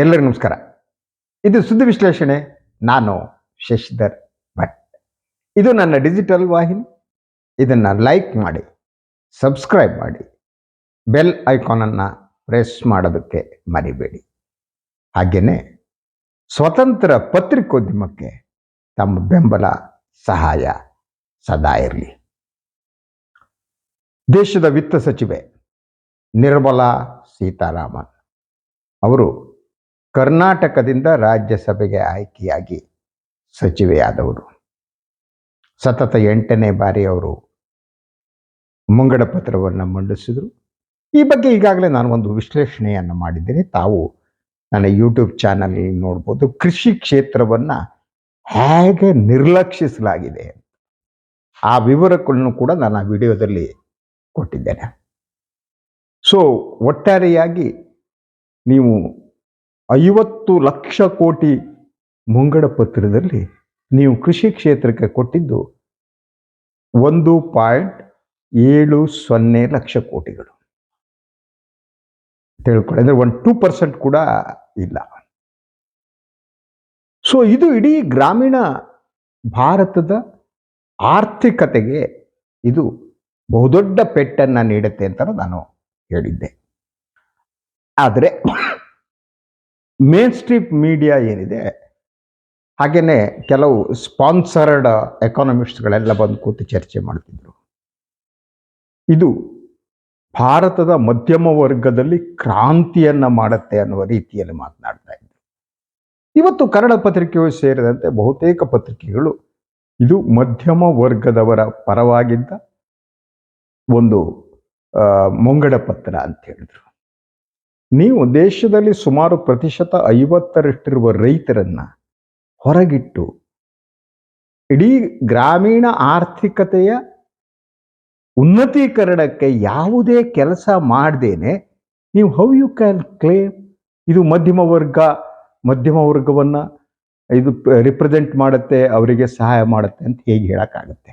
ಎಲ್ಲರಿಗೂ ನಮಸ್ಕಾರ. ಇದು ಸುದ್ದಿ ವಿಶ್ಲೇಷಣೆ. ನಾನು ಶಶಿಧರ್ ಭಟ್. ಇದು ನನ್ನ ಡಿಜಿಟಲ್ ವಾಹಿನಿ. ಇದನ್ನು ಲೈಕ್ ಮಾಡಿ ಸಬ್ಸ್ಕ್ರೈಬ್ ಮಾಡಿ ಬೆಲ್ ಐಕಾನನ್ನು ಪ್ರೆಸ್ ಮಾಡೋದಕ್ಕೆ ಮರಿಬೇಡಿ. ಹಾಗೆಯೇ ಸ್ವತಂತ್ರ ಪತ್ರಿಕೋದ್ಯಮಕ್ಕೆ ತಮ್ಮ ಬೆಂಬಲ, ಸಹಾಯ ಸದಾ ಇರಲಿ. ದೇಶದ ವಿತ್ತ ಸಚಿವೆ ನಿರ್ಮಲಾ ಸೀತಾರಾಮನ್ ಅವರು ಕರ್ನಾಟಕದಿಂದ ರಾಜ್ಯಸಭೆಗೆ ಆಯ್ಕೆಯಾಗಿ ಸಚಿವೆಯಾದವರು. ಸತತ ಎಂಟನೇ ಬಾರಿ ಅವರು ಮುಂಗಡ ಪತ್ರವನ್ನು ಮಂಡಿಸಿದರು. ಈ ಬಗ್ಗೆ ಈಗಾಗಲೇ ನಾನು ಒಂದು ವಿಶ್ಲೇಷಣೆಯನ್ನು ಮಾಡಿದ್ದೇನೆ. ತಾವು ನನ್ನ ಯೂಟ್ಯೂಬ್ ಚಾನಲ್ ನೋಡ್ಬೋದು. ಕೃಷಿ ಕ್ಷೇತ್ರವನ್ನು ಹೇಗೆ ನಿರ್ಲಕ್ಷಿಸಲಾಗಿದೆ ಆ ವಿವರಗಳನ್ನು ಕೂಡ ನಾನು ಆ ವಿಡಿಯೋದಲ್ಲಿ ಕೊಟ್ಟಿದ್ದೇನೆ. ಸೊ ಒಟ್ಟಾರೆಯಾಗಿ ನೀವು ಐವತ್ತು ಲಕ್ಷ ಕೋಟಿ ಮುಂಗಡ ಪತ್ರದಲ್ಲಿ ನೀವು ಕೃಷಿ ಕ್ಷೇತ್ರಕ್ಕೆ ಕೊಟ್ಟಿದ್ದು ಒಂದು ಪಾಯಿಂಟ್ ಏಳು ಸೊನ್ನೆ ಲಕ್ಷ ಕೋಟಿಗಳು. ತಿಳ್ಕೊಳ್ಳಿ, ಅಂದರೆ ಒನ್ ಟೂ ಪರ್ಸೆಂಟ್ ಕೂಡ ಇಲ್ಲ. ಸೊ ಇದು ಇಡೀ ಗ್ರಾಮೀಣ ಭಾರತದ ಆರ್ಥಿಕತೆಗೆ ಇದು ಬಹುದೊಡ್ಡ ಪೆಟ್ಟನ್ನು ನೀಡುತ್ತೆ ಅಂತ ನಾನು ಹೇಳಿದ್ದೆ. ಆದರೆ ಮೇನ್ ಸ್ಟ್ರೀಟ್ ಮೀಡಿಯಾ ಏನಿದೆ ಹಾಗೆಯೇ ಕೆಲವು ಸ್ಪಾನ್ಸರ್ಡ್ ಎಕಾನಮಿಸ್ಟ್ಗಳೆಲ್ಲ ಬಂದು ಕೂತು ಚರ್ಚೆ ಮಾಡ್ತಿದ್ರು. ಇದು ಭಾರತದ ಮಧ್ಯಮ ವರ್ಗದಲ್ಲಿ ಕ್ರಾಂತಿಯನ್ನು ಮಾಡುತ್ತೆ ಅನ್ನುವ ರೀತಿಯಲ್ಲಿ ಮಾತನಾಡ್ತಾ ಇದ್ರು. ಇವತ್ತು ಕನ್ನಡ ಪತ್ರಿಕೆಯು ಸೇರಿದಂತೆ ಬಹುತೇಕ ಪತ್ರಿಕೆಗಳು ಇದು ಮಧ್ಯಮ ವರ್ಗದವರ ಪರವಾಗಿದ್ದ ಒಂದು ಮುಂಗಡ ಪತ್ರ ಅಂತ ಹೇಳಿದ್ರು. ನೀವು ದೇಶದಲ್ಲಿ ಸುಮಾರು ಪ್ರತಿಶತ ಐವತ್ತರಷ್ಟಿರುವ ರೈತರನ್ನ ಹೊರಗಿಟ್ಟು ಇಡೀ ಗ್ರಾಮೀಣ ಆರ್ಥಿಕತೆಯ ಉನ್ನತೀಕರಣಕ್ಕೆ ಯಾವುದೇ ಕೆಲಸ ಮಾಡದೇನೆ, ನೀವು ಹೌ ಯು ಕ್ಯಾನ್ ಕ್ಲೇಮ್ ಇದು ಮಧ್ಯಮ ವರ್ಗ, ಮಧ್ಯಮ ವರ್ಗವನ್ನು ಇದು ರಿಪ್ರೆಸೆಂಟ್ ಮಾಡುತ್ತೆ, ಅವರಿಗೆ ಸಹಾಯ ಮಾಡುತ್ತೆ ಅಂತ ಹೇಗೆ ಹೇಳೋಕ್ಕಾಗುತ್ತೆ?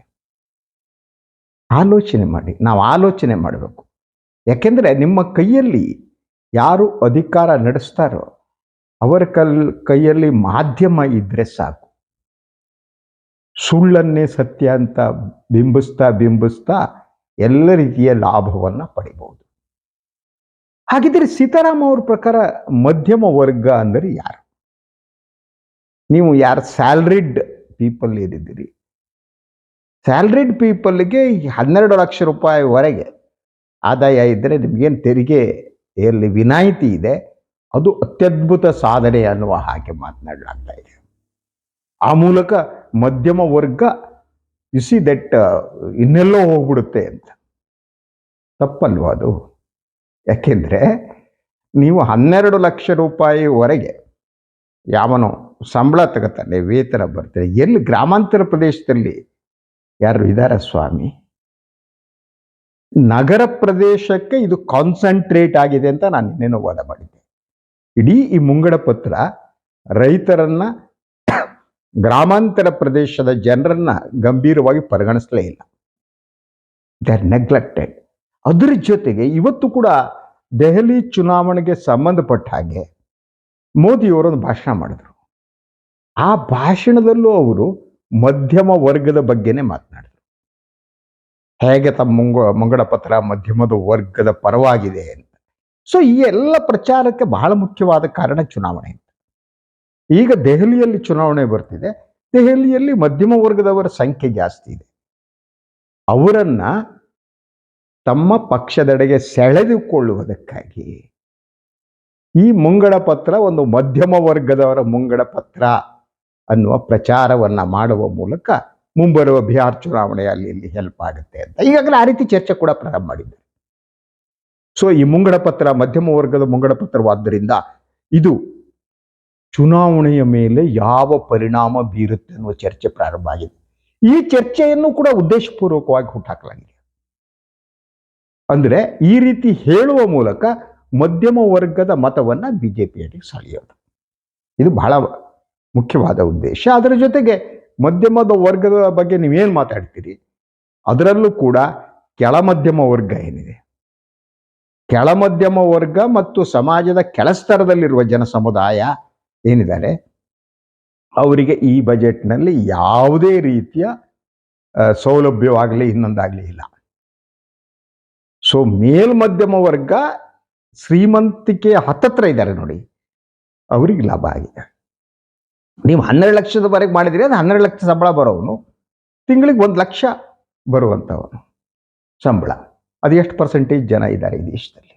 ಆಲೋಚನೆ ಮಾಡಿ, ನಾವು ಆಲೋಚನೆ ಮಾಡಬೇಕು. ಯಾಕೆಂದರೆ ನಿಮ್ಮ ಕೈಯಲ್ಲಿ ಯಾರು ಅಧಿಕಾರ ನಡೆಸ್ತಾರೋ ಅವರ ಕಲ್, ಕೈಯಲ್ಲಿ ಮಾಧ್ಯಮ ಇದ್ರೆ ಸಾಕು. ಸುಳ್ಳನ್ನೇ ಸತ್ಯ ಅಂತ ಬಿಂಬಿಸ್ತಾ ಬಿಂಬಿಸ್ತಾ ಎಲ್ಲ ರೀತಿಯ ಲಾಭವನ್ನ ಪಡಿಬಹುದು ಹಾಗಿದ್ರೆ ಸೀತಾರಾಮ್ ಅವ್ರ ಪ್ರಕಾರ ಮಧ್ಯಮ ವರ್ಗ ಅಂದರೆ ಯಾರು? ನೀವು ಯಾರು ಸ್ಯಾಲ್ರಿಡ್ ಪೀಪಲ್ ಏನಿದ್ದೀರಿ? ಸ್ಯಾಲ್ರಿಡ್ ಪೀಪಲ್ಗೆ ಹನ್ನೆರಡು ಲಕ್ಷ ರೂಪಾಯಿವರೆಗೆ ಆದಾಯ ಇದ್ದರೆ ನಿಮಗೇನು ತೆರಿಗೆ ಎಲ್ಲಿ ವಿನಾಯಿತಿ ಇದೆ, ಅದು ಅತ್ಯದ್ಭುತ ಸಾಧನೆ ಅನ್ನುವ ಹಾಗೆ ಮಾತನಾಡಲಾಗ್ತಾ ಇದೆ. ಆ ಮೂಲಕ ಮಧ್ಯಮ ವರ್ಗ ಯು ಸಿ ದಟ್ ಇನ್ನೆಲ್ಲೋ ಹೋಗ್ಬಿಡುತ್ತೆ ಅಂತ. ತಪ್ಪಲ್ವ ಅದು? ಯಾಕೆಂದ್ರೆ ನೀವು ಹನ್ನೆರಡು ಲಕ್ಷ ರೂಪಾಯಿವರೆಗೆ ಯಾವನೋ ಸಂಬಳ ತಗೋತಾನೆ, ವೇತನ ಬರ್ತಾನೆ ಎಲ್ಲಿ ಗ್ರಾಮಾಂತರ ಪ್ರದೇಶದಲ್ಲಿ ಯಾರು ಇದಾರ ಸ್ವಾಮಿ? ನಗರ ಪ್ರದೇಶಕ್ಕೆ ಇದು ಕಾನ್ಸಂಟ್ರೇಟ್ ಆಗಿದೆ ಅಂತ ನಾನು ನಿನ್ನೇನೋ ವಾದ ಮಾಡಿದ್ದೆ. ಇಡೀ ಈ ಮುಂಗಡ ಪತ್ರ ರೈತರನ್ನ ಗ್ರಾಮಾಂತರ ಪ್ರದೇಶದ ಜನರನ್ನ ಗಂಭೀರವಾಗಿ ಪರಿಗಣಿಸಲೇ ಇಲ್ಲ. ದೇ ಆರ್ ನೆಗ್ಲೆಕ್ಟೆಡ್ ಅದರ ಜೊತೆಗೆ ಇವತ್ತು ಕೂಡ ದೆಹಲಿ ಚುನಾವಣೆಗೆ ಸಂಬಂಧಪಟ್ಟ ಹಾಗೆ ಮೋದಿಯವರೊಂದು ಭಾಷಣ ಮಾಡಿದ್ರು. ಆ ಭಾಷಣದಲ್ಲೂ ಅವರು ಮಧ್ಯಮ ವರ್ಗದ ಬಗ್ಗೆನೇ ಮಾತನಾಡಿದ್ರು. ಹೇಗೆ ತಮ್ಮ ಮುಂಗ ಮುಂಗಡ ಪತ್ರ ಮಧ್ಯಮದ ವರ್ಗದ ಪರವಾಗಿದೆ ಅಂತ. ಸೊ ಈ ಎಲ್ಲ ಪ್ರಚಾರಕ್ಕೆ ಬಹಳ ಮುಖ್ಯವಾದ ಕಾರಣ ಚುನಾವಣೆ ಅಂತ. ಈಗ ದೆಹಲಿಯಲ್ಲಿ ಚುನಾವಣೆ ಬರ್ತಿದೆ. ದೆಹಲಿಯಲ್ಲಿ ಮಧ್ಯಮ ವರ್ಗದವರ ಸಂಖ್ಯೆ ಜಾಸ್ತಿ ಇದೆ. ಅವರನ್ನ ತಮ್ಮ ಪಕ್ಷದೆಡೆಗೆ ಸೆಳೆದುಕೊಳ್ಳುವುದಕ್ಕಾಗಿ ಈ ಮುಂಗಡ ಪತ್ರ ಒಂದು ಮಧ್ಯಮ ವರ್ಗದವರ ಮುಂಗಡ ಪತ್ರ ಅನ್ನುವ ಪ್ರಚಾರವನ್ನ ಮಾಡುವ ಮೂಲಕ ಮುಂಬರುವ ಬಿಹಾರ್ ಚುನಾವಣೆಯಲ್ಲಿ ಇಲ್ಲಿ ಹೆಲ್ಪ್ ಆಗುತ್ತೆ ಅಂತ. ಈಗಾಗಲೇ ಆ ರೀತಿ ಚರ್ಚೆ ಕೂಡ ಪ್ರಾರಂಭ ಮಾಡಿದ್ದಾರೆ. ಸೊ ಈ ಮುಂಗಡ ಪತ್ರ ಮಧ್ಯಮ ವರ್ಗದ ಮುಂಗಡ ಪತ್ರವಾದ್ದರಿಂದ ಇದು ಚುನಾವಣೆಯ ಮೇಲೆ ಯಾವ ಪರಿಣಾಮ ಬೀರುತ್ತೆ ಅನ್ನುವ ಚರ್ಚೆ ಪ್ರಾರಂಭ ಆಗಿದೆ. ಈ ಚರ್ಚೆಯನ್ನು ಕೂಡ ಉದ್ದೇಶಪೂರ್ವಕವಾಗಿ ಹುಟ್ಟಾಕಲಾಗಿದೆ ಅಂದ್ರೆ ಈ ರೀತಿ ಹೇಳುವ ಮೂಲಕ ಮಧ್ಯಮ ವರ್ಗದ ಮತವನ್ನ ಬಿಜೆಪಿಯಲ್ಲಿ ಸೆಳೆಯೋದು. ಇದು ಬಹಳ ಮುಖ್ಯವಾದ ಉದ್ದೇಶ. ಅದರ ಜೊತೆಗೆ ಮಧ್ಯಮದ ವರ್ಗದ ಬಗ್ಗೆ ನೀವೇನು ಮಾತಾಡ್ತೀರಿ? ಅದರಲ್ಲೂ ಕೂಡ ಕೆಳ ಮಧ್ಯಮ ವರ್ಗ ಏನಿದೆ? ಕೆಳಮಧ್ಯಮ ವರ್ಗ ಮತ್ತು ಸಮಾಜದ ಕೆಳಸ್ತರದಲ್ಲಿರುವ ಜನ ಸಮುದಾಯ ಏನಿದ್ದಾರೆ? ಅವರಿಗೆ ಈ ಬಜೆಟ್ನಲ್ಲಿ ಯಾವುದೇ ರೀತಿಯ ಸೌಲಭ್ಯವಾಗಲಿ ಇನ್ನೊಂದಾಗಲಿ ಇಲ್ಲ. ಸೊ ಮೇಲ್ಮಧ್ಯಮ ವರ್ಗ ಶ್ರೀಮಂತಿಕೆಯ ಹತ್ತತ್ರ ಇದ್ದಾರೆ ನೋಡಿ. ಅವರಿಗೆ ಲಾಭ ಆಗಿದೆ. ನೀವು ಹನ್ನೆರಡು ಲಕ್ಷದವರೆಗೆ ಮಾಡಿದ್ರೆ ಅದು ಹನ್ನೆರಡು ಲಕ್ಷ ಸಂಬಳ ಬರೋವನು. ತಿಂಗಳಿಗೆ ಒಂದು ಲಕ್ಷ ಬರುವಂಥವನು, ಸಂಬಳ. ಅದು ಎಷ್ಟು ಪರ್ಸೆಂಟೇಜ್ ಜನ ಇದ್ದಾರೆ ಈ ದೇಶದಲ್ಲಿ?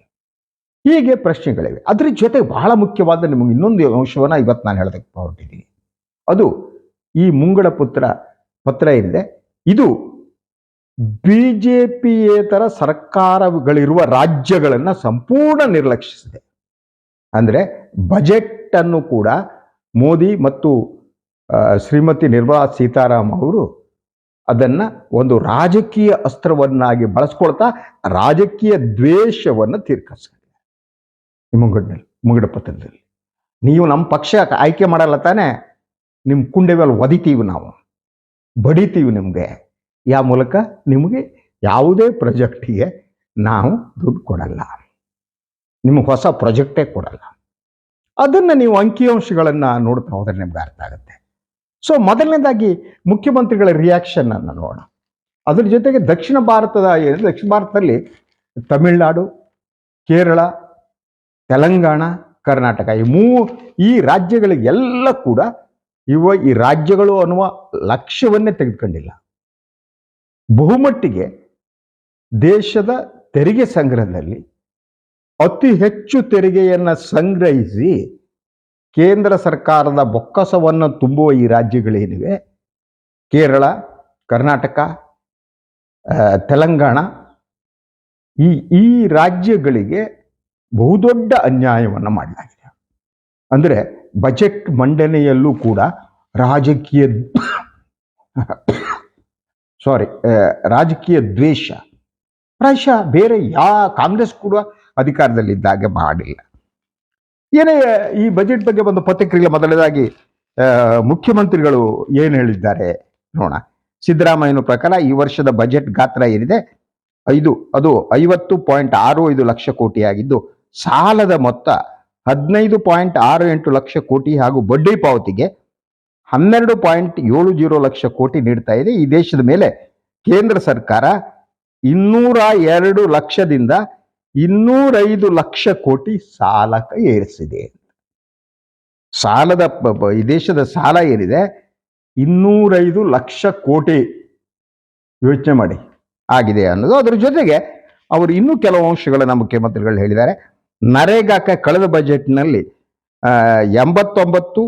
ಹೀಗೆ ಪ್ರಶ್ನೆಗಳಿವೆ. ಅದ್ರ ಜೊತೆಗೆ ಬಹಳ ಮುಖ್ಯವಾದ ನಿಮಗೆ ಇನ್ನೊಂದು ಅಂಶವನ್ನು ಇವತ್ತು ನಾನು ಹೇಳೋದಕ್ಕೆ ಹೊರಟಿದ್ದೀನಿ. ಅದು ಈ ಮುಂಗಡ ಪುತ್ರ, ಪತ್ರ ಏನಿದೆ? ಇದು ಬಿ ಜೆ ಪಿಯೇತರ ಸರ್ಕಾರಗಳಿರುವ ರಾಜ್ಯಗಳನ್ನು ಸಂಪೂರ್ಣ ನಿರ್ಲಕ್ಷಿಸಿದೆ. ಅಂದರೆ ಬಜೆಟ್ ಅನ್ನು ಕೂಡ ಮೋದಿ ಮತ್ತು ಶ್ರೀಮತಿ ನಿರ್ಮಲಾ ಸೀತಾರಾಮ್ ಅವರು ಅದನ್ನ ಒಂದು ರಾಜಕೀಯ ಅಸ್ತ್ರವನ್ನಾಗಿ ಬಳಸ್ಕೊಳ್ತಾ ರಾಜಕೀಯ ದ್ವೇಷವನ್ನು ತೀರ್ಕರಿಸಿದ್ದಾರೆ ಈ ಮುಂಗಡಿನಲ್ಲಿ, ಮುಂಗಡ ಪತ್ರದಲ್ಲಿ. ನೀವು ನಮ್ಮ ಪಕ್ಷ ಆಯ್ಕೆ ಮಾಡಲ್ಲ ತಾನೇ, ನಿಮ್ಮ ಕುಂಡೆ ಮೇಲೆ ಒದಿತೀವಿ ನಾವು, ಬಡಿತೀವಿ ನಿಮಗೆ. ಯಾವ ಮೂಲಕ ನಿಮಗೆ ಯಾವುದೇ ಪ್ರಾಜೆಕ್ಟಿಗೆ ನಾವು ದುಡ್ಡು ಕೊಡಲ್ಲ. ನಿಮಗೆ ಹೊಸ ಪ್ರಾಜೆಕ್ಟೇ ಕೊಡಲ್ಲ. ಅದನ್ನು ನೀವು ಅಂಕಿಅಂಶಗಳನ್ನು ನೋಡ್ತಾ ಹೋದರೆ ನಿಮ್ಗೆ ಅರ್ಥ ಆಗುತ್ತೆ. ಸೊ ಮೊದಲನೇದಾಗಿ ಮುಖ್ಯಮಂತ್ರಿಗಳ ರಿಯಾಕ್ಷನ್ ಅನ್ನು ನೋಡೋಣ. ಅದ್ರ ಜೊತೆಗೆ ದಕ್ಷಿಣ ಭಾರತದ, ದಕ್ಷಿಣ ಭಾರತದಲ್ಲಿ ತಮಿಳುನಾಡು, ಕೇರಳ, ತೆಲಂಗಾಣ, ಕರ್ನಾಟಕ ಈ ಮೂ ಈ ರಾಜ್ಯಗಳಿಗೆಲ್ಲ ಕೂಡ ಇವ ಈ ರಾಜ್ಯಗಳು ಅನ್ನುವ ಲಕ್ಷ್ಯವನ್ನೇ ತೆಗೆದುಕೊಂಡಿಲ್ಲ. ಬಹುಮಟ್ಟಿಗೆ ದೇಶದ ತೆರಿಗೆ ಸಂಗ್ರಹದಲ್ಲಿ ಅತಿ ಹೆಚ್ಚು ತೆರಿಗೆಯನ್ನು ಸಂಗ್ರಹಿಸಿ ಕೇಂದ್ರ ಸರ್ಕಾರದ ಬೊಕ್ಕಸವನ್ನು ತುಂಬುವ ಈ ರಾಜ್ಯಗಳೇನಿವೆ? ಕೇರಳ, ಕರ್ನಾಟಕ ತೆಲಂಗಾಣ. ಈ ಈ ರಾಜ್ಯಗಳಿಗೆ ಬಹುದೊಡ್ಡ ಅನ್ಯಾಯವನ್ನು ಮಾಡಲಾಗಿದೆ. ಅಂದರೆ ಬಜೆಟ್ ಮಂಡನೆಯಲ್ಲೂ ಕೂಡ ರಾಜಕೀಯ ಸಾರಿ ರಾಜಕೀಯ ದ್ವೇಷ. ಪ್ರಾಯಶಃ ಬೇರೆ ಯಾ ಕಾಂಗ್ರೆಸ್ ಕೂಡ ಅಧಿಕಾರದಲ್ಲಿದ್ದಾಗ ಮಾಡಿಲ್ಲ. ಏನೇ ಈ ಬಜೆಟ್ ಬಗ್ಗೆ ಒಂದು ಪತ್ರಿಕೆಗಳ ಮೊದಲನೇದಾಗಿ ಮುಖ್ಯಮಂತ್ರಿಗಳು ಏನು ಹೇಳಿದ್ದಾರೆ ನೋಡೋಣ. ಸಿದ್ದರಾಮಯ್ಯನ ಪ್ರಕಾರ ಈ ವರ್ಷದ ಬಜೆಟ್ ಗಾತ್ರ ಏನಿದೆ? ಐದು, ಅದು ಐವತ್ತು ಪಾಯಿಂಟ್ ಆರು ಐದು ಲಕ್ಷ ಕೋಟಿ ಆಗಿದ್ದು, ಸಾಲದ ಮೊತ್ತ ಹದಿನೈದು ಪಾಯಿಂಟ್ ಆರು ಎಂಟು ಲಕ್ಷ ಕೋಟಿ ಹಾಗೂ ಬಡ್ಡಿ ಪಾವತಿಗೆ ಹನ್ನೆರಡು ಪಾಯಿಂಟ್ ಏಳು ಜೀರೋ ಲಕ್ಷ ಕೋಟಿ ನೀಡ್ತಾ ಇದೆ. ಈ ದೇಶದ ಮೇಲೆ ಕೇಂದ್ರ ಸರ್ಕಾರ ಇನ್ನೂರ ಎರಡು ಲಕ್ಷದಿಂದ ಇನ್ನೂರೈದು ಲಕ್ಷ ಕೋಟಿ ಸಾಲಕ್ಕೆ ಏರಿಸಿದೆ. ಸಾಲದ ಈ ದೇಶದ ಸಾಲ ಏನಿದೆ ಇನ್ನೂರೈದು ಲಕ್ಷ ಕೋಟಿ ಯೋಚನೆ ಮಾಡಿ ಆಗಿದೆ ಅನ್ನೋದು ಅದರ ಜೊತೆಗೆ ಅವರು ಇನ್ನೂ ಕೆಲವು ಅಂಶಗಳನ್ನು ಮುಖ್ಯಮಂತ್ರಿಗಳು ಹೇಳಿದ್ದಾರೆ. ನರೇಗಾಕ್ಕೆ ಕಳೆದ ಬಜೆಟ್ನಲ್ಲಿ ಎಂಬತ್ತೊಂಬತ್ತು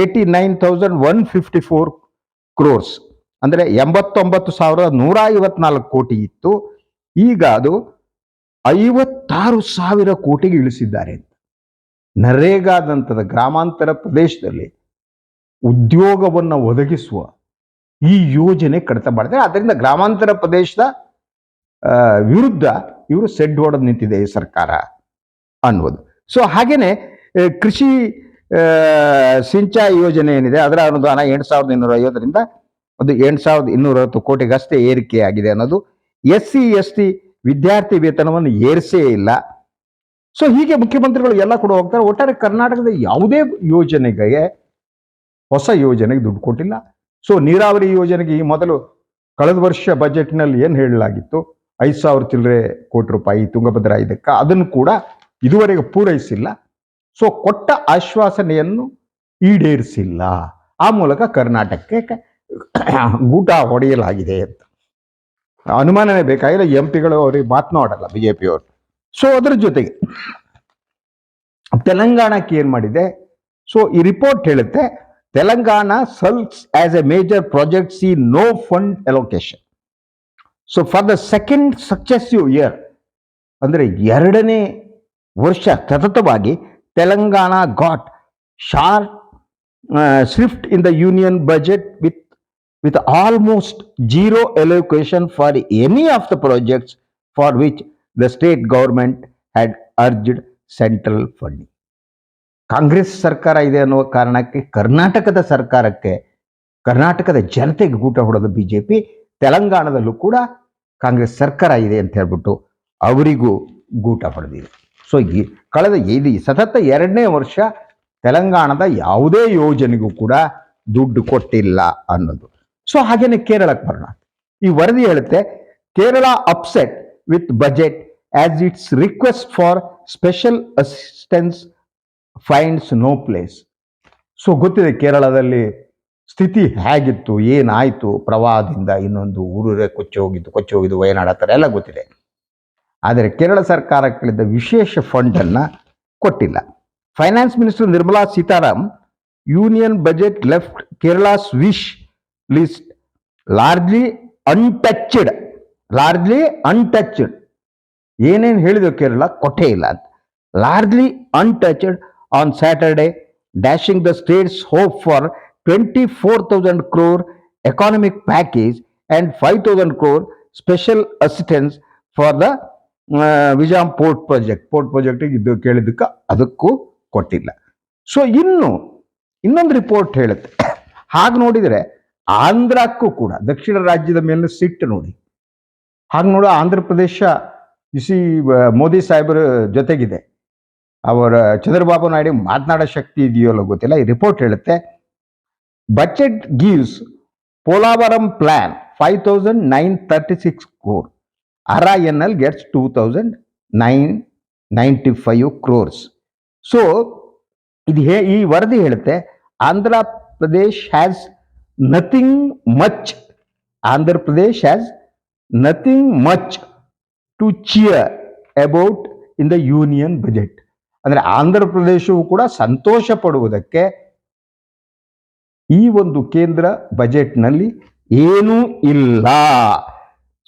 eighty nine thousand one fifty four crores, ಅಂದರೆ ಎಂಬತ್ತೊಂಬತ್ತು ಸಾವಿರದ ನೂರ ಐವತ್ನಾಲ್ಕು ಕೋಟಿ ಇತ್ತು. ಈಗ ಅದು ಐವತ್ತಾರು ಸಾವಿರ ಕೋಟಿಗೆ ಇಳಿಸಿದ್ದಾರೆ ಅಂತ. ನರೇಗಾದಂಥದ ಗ್ರಾಮಾಂತರ ಪ್ರದೇಶದಲ್ಲಿ ಉದ್ಯೋಗವನ್ನು ಒದಗಿಸುವ ಈ ಯೋಜನೆ ಕಡಿತ ಮಾಡಿದೆ ಅದರಿಂದ ಗ್ರಾಮಾಂತರ ಪ್ರದೇಶದ ವಿರುದ್ಧ ಇವರು ಸೆಡ್ ಹೊಡೆದು ನಿಂತಿದೆ ಈ ಸರ್ಕಾರ ಅನ್ನುವುದು. ಸೊ, ಹಾಗೇನೆ ಕೃಷಿ ಸಿಂಚಾಯಿ ಯೋಜನೆ ಏನಿದೆ, ಅದರ ಅನುದಾನ ಎಂಟು ಸಾವಿರದ ಇನ್ನೂರ ಐವತ್ತರಿಂದ ಅದು ಎಂಟು ಸಾವಿರದ ಇನ್ನೂರ ಕೋಟಿಗಷ್ಟೇ ಏರಿಕೆಯಾಗಿದೆ ಅನ್ನೋದು. ಎಸ್ ಸಿ ಎಸ್ ಟಿ ವಿದ್ಯಾರ್ಥಿ ವೇತನವನ್ನು ಏರಿಸೇ ಇಲ್ಲ. ಸೊ ಹೀಗೆ ಮುಖ್ಯಮಂತ್ರಿಗಳು ಎಲ್ಲ ಕೂಡ ಹೋಗ್ತಾರೆ. ಒಟ್ಟಾರೆ ಕರ್ನಾಟಕದ ಯಾವುದೇ ಯೋಜನೆಗೆ ಹೊಸ ಯೋಜನೆಗೆ ದುಡ್ಡು ಕೊಟ್ಟಿಲ್ಲ. ಸೊ ನೀರಾವರಿ ಯೋಜನೆಗೆ ಈ ಮೊದಲು ಕಳೆದ ವರ್ಷ ಬಜೆಟ್ನಲ್ಲಿ ಏನು ಹೇಳಲಾಗಿತ್ತು? ಐದು ಸಾವಿರ ಚಿಲ್ಲರೆ ಕೋಟಿ ರೂಪಾಯಿ ತುಂಗಭದ್ರಾ ಇದಕ್ಕೆ ಅದನ್ನು ಕೂಡ ಇದುವರೆಗೆ ಪೂರೈಸಿಲ್ಲ. ಸೊ ಕೊಟ್ಟ ಆಶ್ವಾಸನೆಯನ್ನು ಈಡೇರಿಸಿಲ್ಲ. ಆ ಮೂಲಕ ಕರ್ನಾಟಕಕ್ಕೆ ಗೂಟ ಹೊಡೆಯಲಾಗಿದೆ ಅಂತ. ಅನುಮಾನನೇ ಬೇಕಾಗಿಲ್ಲ ಎಂ ಪಿಗಳು ಅವ್ರಿಗೆ ಮಾತನಾಡಲ್ಲ ಬಿ ಜೆ ಪಿಯವರು ಸೊ ಅದರ ಜೊತೆಗೆ ತೆಲಂಗಾಣಕ್ಕೆ ಏನು ಮಾಡಿದೆ? ಸೊ ಈ ರಿಪೋರ್ಟ್ ಹೇಳುತ್ತೆ, Telangana sulks as a major project sees no fund allocation so for the second successive year ಅಂದರೆ ಎರಡನೇ ವರ್ಷ ಸತತವಾಗಿ Telangana got short shrift in the union budget with with almost zero allocation for any of the projects for which the state government had urged central funding. Congress ಸರ್ಕಾರ ಇದೆ ಅನ್ನುವ ಕಾರಣಕ್ಕೆ, ಕರ್ನಾಟಕದ ಸರ್ಕಾರಕ್ಕೆ, ಕರ್ನಾಟಕದ ಜನತೆಗೆ ಗೂಟ ಹೊಡೆದ ಪಿ ತೆಲಂಗಾಣದಲ್ಲೂ ಕೂಡ ಕಾಂಗ್ರೆಸ್ ಸರ್ಕಾರ ಇದೆ ಅಂತ ಹೇಳ್ಬಿಟ್ಟು ಅವರಿಗೂ ಗೂಟ ಪಡೆದಿದೆ ಸೊ ಈ ಕಳೆದ ಇದು ಸತತ ಎರಡನೇ ವರ್ಷ ತೆಲಂಗಾಣದ ಯಾವುದೇ ಯೋಜನೆಗೂ ಕೂಡ ದುಡ್ಡು ಕೊಟ್ಟಿಲ್ಲ ಅನ್ನೋದು ಸೊ ಹಾಗೇನೆ ಕೇರಳಕ್ಕೆ ಬರೋಣ. ಈ ವರದಿ ಹೇಳುತ್ತೆ, Kerala upset with budget as its request for special assistance finds no place so ಗೊತ್ತಿದೆ ಕೇರಳದಲ್ಲಿ ಸ್ಥಿತಿ ಹೇಗಿತ್ತು, ಏನಾಯಿತು, ಪ್ರವಾಹದಿಂದ ಇನ್ನೊಂದು ಊರೂರೇ ಕೊಚ್ಚಿ ಹೋಗಿದ್ದು ಕೊಚ್ಚಿ ಹೋಗಿದ್ದು ವಯನಾಡ ಥರ ಎಲ್ಲ ಗೊತ್ತಿದೆ. ಆದರೆ ಕೇರಳ ಸರ್ಕಾರಕ್ಕಿದ್ದ ವಿಶೇಷ ಫಂಡನ್ನು ಕೊಟ್ಟಿಲ್ಲ. Finance minister Nirmala Sitharam union budget left Kerala's wish list largely untouched largely untouched ಏನೇನು ಹೇಳಿದ್ರು ಕೇರಳ? ಕೊಟ್ಟೇ ಇಲ್ಲ ಅಂತ. Largely untouched on Saturday dashing the state's hope for twenty four thousand crore economic package and five thousand crore special assistance for the Vizhinjam port project port ಪ್ರಾಜೆಕ್ಟಿಗೆ ಇದು ಕೇಳಿದ್ದಕ್ಕೆ ಅದಕ್ಕೂ ಕೊಟ್ಟಿಲ್ಲ. So ಇನ್ನು, ಇನ್ನೊಂದು ರಿಪೋರ್ಟ್ ಹೇಳುತ್ತೆ. ಹಾಗೆ ನೋಡಿದರೆ ಆಂಧ್ರಕ್ಕೂ ಕೂಡ, ದಕ್ಷಿಣ ರಾಜ್ಯದ ಮೇಲೆ ಸಿಟ್ಟು ನೋಡಿ. ಹಾಗೆ ನೋಡೋ, ಆಂಧ್ರ ಪ್ರದೇಶ ಇಸಿ ಮೋದಿ ಸಾಹೇಬರ ಜೊತೆಗಿದೆ. ಅವರ ಚಂದ್ರಬಾಬು ನಾಯ್ಡು ಮಾತನಾಡೋ ಶಕ್ತಿ ಇದೆಯೋ ಗೊತ್ತಿಲ್ಲ, ಈ ರಿಪೋರ್ಟ್ ಹೇಳುತ್ತೆ. Budget gives Polavaram plan five thousand nine thirty six crore I N L gets two thousand nine ninety five crores so ಇದು ಹೇ, ಈ ವರದಿ ಹೇಳುತ್ತೆ, Andhra Pradesh has nothing much Andhra Pradesh has nothing much to cheer about in the union budget ಅಂದರೆ ಆಂಧ್ರ ಪ್ರದೇಶವು ಕೂಡ ಸಂತೋಷ ಪಡುವುದಕ್ಕೆ ಈ ಒಂದು ಕೇಂದ್ರ ಬಜೆಟ್ನಲ್ಲಿ ಏನೂ ಇಲ್ಲ.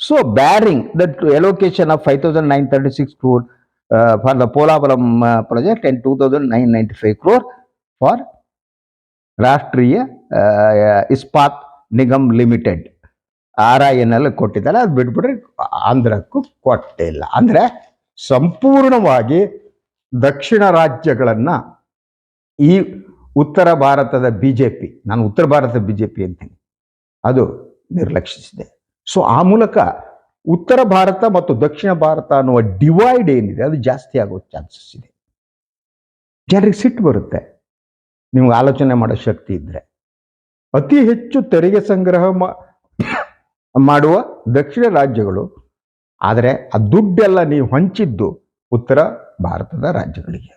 So barring that allocation of five thousand nine thirty six crore for the Polapuram project and two thousand nine ninety five crore for Rashtriya Ispat Nigam limited. R I N L ಕೊಟ್ಟಿದ್ದಾರೆ ಅದು ಬಿಟ್ಬಿಟ್ರೆ ಆಂಧ್ರಕ್ಕೂ ಕೊಟ್ಟಿಲ್ಲ ಅಂದರೆ ಸಂಪೂರ್ಣವಾಗಿ ದಕ್ಷಿಣ ರಾಜ್ಯಗಳನ್ನು ಈ ಉತ್ತರ ಭಾರತದ ಬಿ ಜೆ ಪಿ ನಾನು ಉತ್ತರ ಭಾರತದ ಬಿ ಜೆ ಪಿ ಅಂತೀನಿ, ಅದು ನಿರ್ಲಕ್ಷಿಸಿದೆ. ಸೊ ಆ ಮೂಲಕ ಉತ್ತರ ಭಾರತ ಮತ್ತು ದಕ್ಷಿಣ ಭಾರತ ಅನ್ನುವ ಡಿವೈಡ್ ಏನಿದೆ, ಅದು ಜಾಸ್ತಿ ಆಗೋ ಚಾನ್ಸಸ್ ಇದೆ. ಜನರಿಗೆ ಸಿಟ್ಟು ಬರುತ್ತೆ. ನಿಮ್ಗೆ ಆಲೋಚನೆ ಮಾಡೋ ಶಕ್ತಿ ಇದ್ದರೆ ಅತಿ ಹೆಚ್ಚು ತೆರಿಗೆ ಸಂಗ್ರಹ ಮಾಡುವ ದಕ್ಷಿಣ ರಾಜ್ಯಗಳು. ಆದರೆ ಆ ದುಡ್ಡೆಲ್ಲ ನೀವು ಹಂಚಿದ್ದು ಉತ್ತರ ಭಾರತದ ರಾಜ್ಯಗಳಿಗೆ.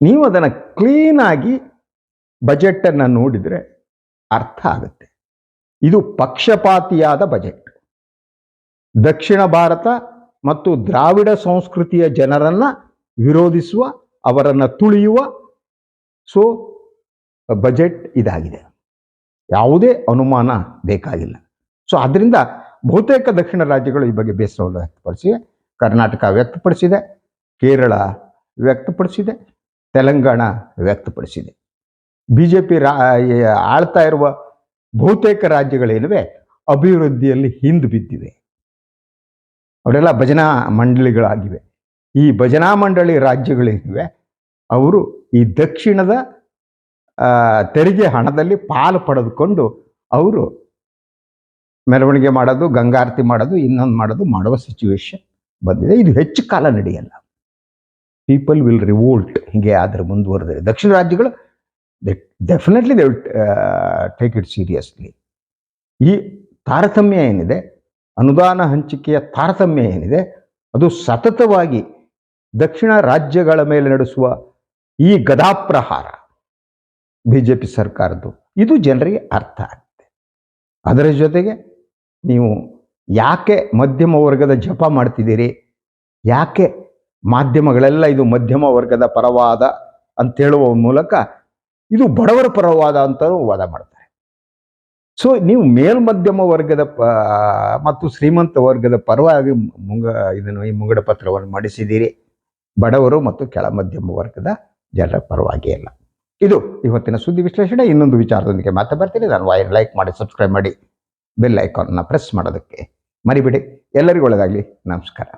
ನೀವು ಅದನ್ನು ಕ್ಲೀನಾಗಿ ಬಜೆಟನ್ನು ನೋಡಿದರೆ ಅರ್ಥ ಆಗುತ್ತೆ. ಇದು ಪಕ್ಷಪಾತಿಯಾದ ಬಜೆಟ್ ದಕ್ಷಿಣ ಭಾರತ ಮತ್ತು ದ್ರಾವಿಡ ಸಂಸ್ಕೃತಿಯ ಜನರನ್ನು ವಿರೋಧಿಸುವ, ಅವರನ್ನು ತುಳಿಯುವ ಸೊ ಬಜೆಟ್ ಇದಾಗಿದೆ. ಯಾವುದೇ ಅನುಮಾನ ಬೇಕಾಗಿಲ್ಲ. ಸೊ ಅದರಿಂದ ಬಹುತೇಕ ದಕ್ಷಿಣ ರಾಜ್ಯಗಳು ಈ ಬಗ್ಗೆ ಬೇಸರವನ್ನು ವ್ಯಕ್ತಪಡಿಸಿವೆ ಕರ್ನಾಟಕ ವ್ಯಕ್ತಪಡಿಸಿದೆ, ಕೇರಳ ವ್ಯಕ್ತಪಡಿಸಿದೆ, ತೆಲಂಗಾಣ ವ್ಯಕ್ತಪಡಿಸಿದೆ. ಬಿ ಜೆ ಪಿ ರಾ ಆಳ್ತಾ ಇರುವ ಬಹುತೇಕ ರಾಜ್ಯಗಳೇನಿವೆ? ಅಭಿವೃದ್ಧಿಯಲ್ಲಿ ಹಿಂದೆ ಬಿದ್ದಿವೆ. ಅವರೆಲ್ಲ ಭಜನಾ ಮಂಡಳಿಗಳಾಗಿವೆ. ಈ ಭಜನಾ ಮಂಡಳಿ ರಾಜ್ಯಗಳೇನಿವೆ? ಅವರು ಈ ದಕ್ಷಿಣದ ತೆರಿಗೆ ಹಣದಲ್ಲಿ ಪಾಲು ಪಡೆದುಕೊಂಡು ಅವರು ಮೆರವಣಿಗೆ ಮಾಡೋದು ಗಂಗಾರತಿ ಮಾಡೋದು, ಇನ್ನೊಂದು ಮಾಡೋದು ಮಾಡುವ ಸಿಚುವೇಶನ್ ಬಂದಿದೆ. ಇದು ಹೆಚ್ಚು ಕಾಲ ನಡೆಯಲ್ಲ. ಪೀಪಲ್ ವಿಲ್ ರಿವೋಲ್ಟ್ ಹೀಗೆ ಆದರೆ ಮುಂದುವರೆದರೆ. ದಕ್ಷಿಣ ರಾಜ್ಯಗಳು definitely they take it seriously ಈ ತಾರತಮ್ಯ ಏನಿದೆ? ಅನುದಾನ ಹಂಚಿಕೆಯ ತಾರತಮ್ಯ ಏನಿದೆ? ಅದು ಸತತವಾಗಿ ದಕ್ಷಿಣ ರಾಜ್ಯಗಳ ಮೇಲೆ ನಡೆಸುವ ಈ ಗದಾಪ್ರಹಾರ ಬಿ ಜೆ ಪಿ ಸರ್ಕಾರದ್ದು. ಇದು ಜನರಿಗೆ ಅರ್ಥ ಆಗುತ್ತೆ ಅದರ ಜೊತೆಗೆ ನೀವು ಯಾಕೆ ಮಧ್ಯಮ ವರ್ಗದ ಜಪ ಮಾಡ್ತಿದ್ದೀರಿ? ಯಾಕೆ ಮಾಧ್ಯಮಗಳೆಲ್ಲ ಇದು ಮಧ್ಯಮ ವರ್ಗದ ಪರವಾದ ಅಂತ ಹೇಳುವ ಮೂಲಕ ಇದು ಬಡವರ ಪರವಾದ ಅಂತಲೂ ವಾದ ಮಾಡ್ತಾರೆ. ಸೊ ನೀವು ಮೇಲ್ಮಧ್ಯಮ ವರ್ಗದ ಪ, ಮತ್ತು ಶ್ರೀಮಂತ ವರ್ಗದ ಪರವಾಗಿ ಮುಂಗ, ಇದನ್ನು ಈ ಮುಂಗಡ ಪತ್ರವನ್ನು ಮಾಡಿಸಿದ್ದೀರಿ. ಬಡವರು ಮತ್ತು ಕೆಳ ಮಧ್ಯಮ ವರ್ಗದ ಜನರ ಪರವಾಗಿ ಅಲ್ಲ. ಇದು ಇವತ್ತಿನ ಸುದ್ದಿ ವಿಶ್ಲೇಷಣೆ. ಇನ್ನೊಂದು ವಿಚಾರದೊಂದಿಗೆ ಮಾತಾ ಬರ್ತೀನಿ. ನಾನು ವೈರ್ ಲೈಕ್ ಮಾಡಿ ಸಬ್ಸ್ಕ್ರೈಬ್ ಮಾಡಿ ಬೆಲ್ ಐಕಾನ್ನ ಪ್ರೆಸ್ ಮಾಡೋದಕ್ಕೆ ಮರಿಬೇಡಿ. ಎಲ್ಲರಿಗೂ ಒಳ್ಳೆಯದಾಗಲಿ ನಮಸ್ಕಾರ.